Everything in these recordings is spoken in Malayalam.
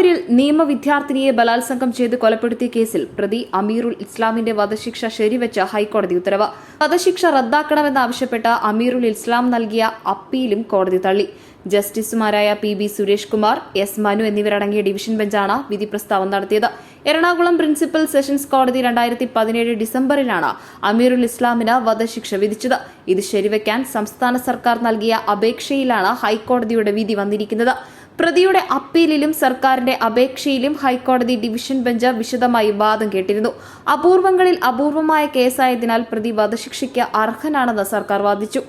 പെരുമ്പാവൂരിൽ നിയമ വിദ്യാർത്ഥിനിയെ ബലാത്സംഗം ചെയ്ത് കൊലപ്പെടുത്തിയ കേസിൽ പ്രതി അമീറുൽ ഇസ്ലാമിന്റെ വധശിക്ഷ ശരിവെച്ച ഹൈക്കോടതി ഉത്തരവ്. വധശിക്ഷ റദ്ദാക്കണമെന്നാവശ്യപ്പെട്ട് അമീറുൽ ഇസ്ലാം നൽകിയ അപ്പീലും കോടതി തള്ളി. ജസ്റ്റിസുമാരായ P B Suresh Kumar S Manu എന്നിവരടങ്ങിയ ഡിവിഷൻ ബെഞ്ചാണ് വിധി പ്രസ്താവം നടത്തിയത്. എറണാകുളം പ്രിൻസിപ്പൽ സെഷൻസ് കോടതി രണ്ടായിരത്തി പതിനേഴ് ഡിസംബറിലാണ് അമീറുൽ ഇസ്ലാമിന് വധശിക്ഷ വിധിച്ചത്. ഇത് ശരിവെക്കാൻ സംസ്ഥാന സർക്കാർ നൽകിയ അപേക്ഷയിലാണ് ഹൈക്കോടതിയുടെ വിധി വന്നിരിക്കുന്നത്. പ്രതിയുടെ അപ്പീലിലും സർക്കാരിന്റെ അപേക്ഷയിലും ഹൈക്കോടതി ഡിവിഷൻ ബെഞ്ച് വിശദമായി വാദം കേട്ടിരുന്നു. അപൂർവങ്ങളിൽ അപൂർവമായ കേസായതിനാൽ പ്രതി വധശിക്ഷയ്ക്ക് അർഹനാണെന്ന് സർക്കാർ വാദിച്ചു.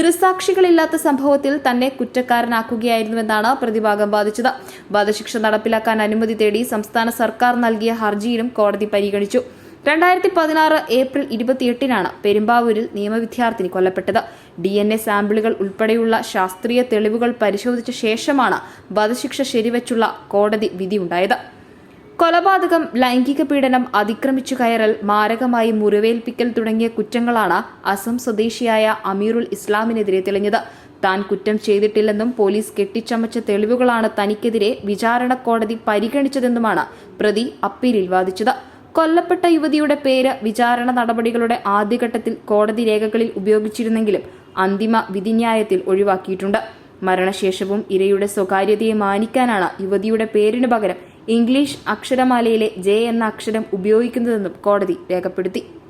ദൃസാക്ഷികളില്ലാത്ത സംഭവത്തിൽ തന്നെ കുറ്റക്കാരനാക്കുകയായിരുന്നുവെന്നാണ് പ്രതിഭാഗം വാദിച്ചത്. വധശിക്ഷ നടപ്പിലാക്കാൻ അനുമതി തേടി സംസ്ഥാന സർക്കാർ നൽകിയ ഹർജിയിലും കോടതി പരിഗണിച്ചു. രണ്ടായിരത്തി പതിനാറ് ഏപ്രിൽ ഇരുപത്തിയെട്ടിനാണ് പെരുമ്പാവൂരിൽ നിയമവിദ്യാർത്ഥിനി കൊല്ലപ്പെട്ടത്. ഡി എൻ എ സാമ്പിളുകൾ ഉൾപ്പെടെയുള്ള ശാസ്ത്രീയ തെളിവുകൾ പരിശോധിച്ച ശേഷമാണ് വധശിക്ഷ ശരിവച്ചുള്ള കോടതി വിധിയുണ്ടായത്. കൊലപാതകം ലൈംഗിക പീഡനം അതിക്രമിച്ചു കയറൽ മാരകമായി മുറിവേൽപ്പിക്കൽ തുടങ്ങിയ കുറ്റങ്ങളാണ് അസം സ്വദേശിയായ അമീറുൽ ഇസ്ലാമിനെതിരെ തെളിഞ്ഞത്. താൻ കുറ്റം ചെയ്തിട്ടില്ലെന്നും പോലീസ് കെട്ടിച്ചമച്ച തെളിവുകളാണ് തനിക്കെതിരെ വിചാരണ കോടതി പരിഗണിച്ചതെന്നുമാണ് പ്രതി അപ്പീലിൽ വാദിച്ചത്. കൊല്ലപ്പെട്ട യുവതിയുടെ പേര് വിചാരണ നടപടികളുടെ ആദ്യഘട്ടത്തിൽ കോടതി രേഖകളിൽ ഉപയോഗിച്ചിരുന്നെങ്കിലും അന്തിമ വിധിന്യായത്തിൽ ഒഴിവാക്കിയിട്ടുണ്ട്. മരണശേഷവും ഇരയുടെ സ്വകാര്യതയെ മാനിക്കാനാണ് യുവതിയുടെ പേരിനു പകരം ഇംഗ്ലീഷ് അക്ഷരമാലയിലെ ജെ എന്ന അക്ഷരം ഉപയോഗിക്കുന്നതെന്നും കോടതി രേഖപ്പെടുത്തി.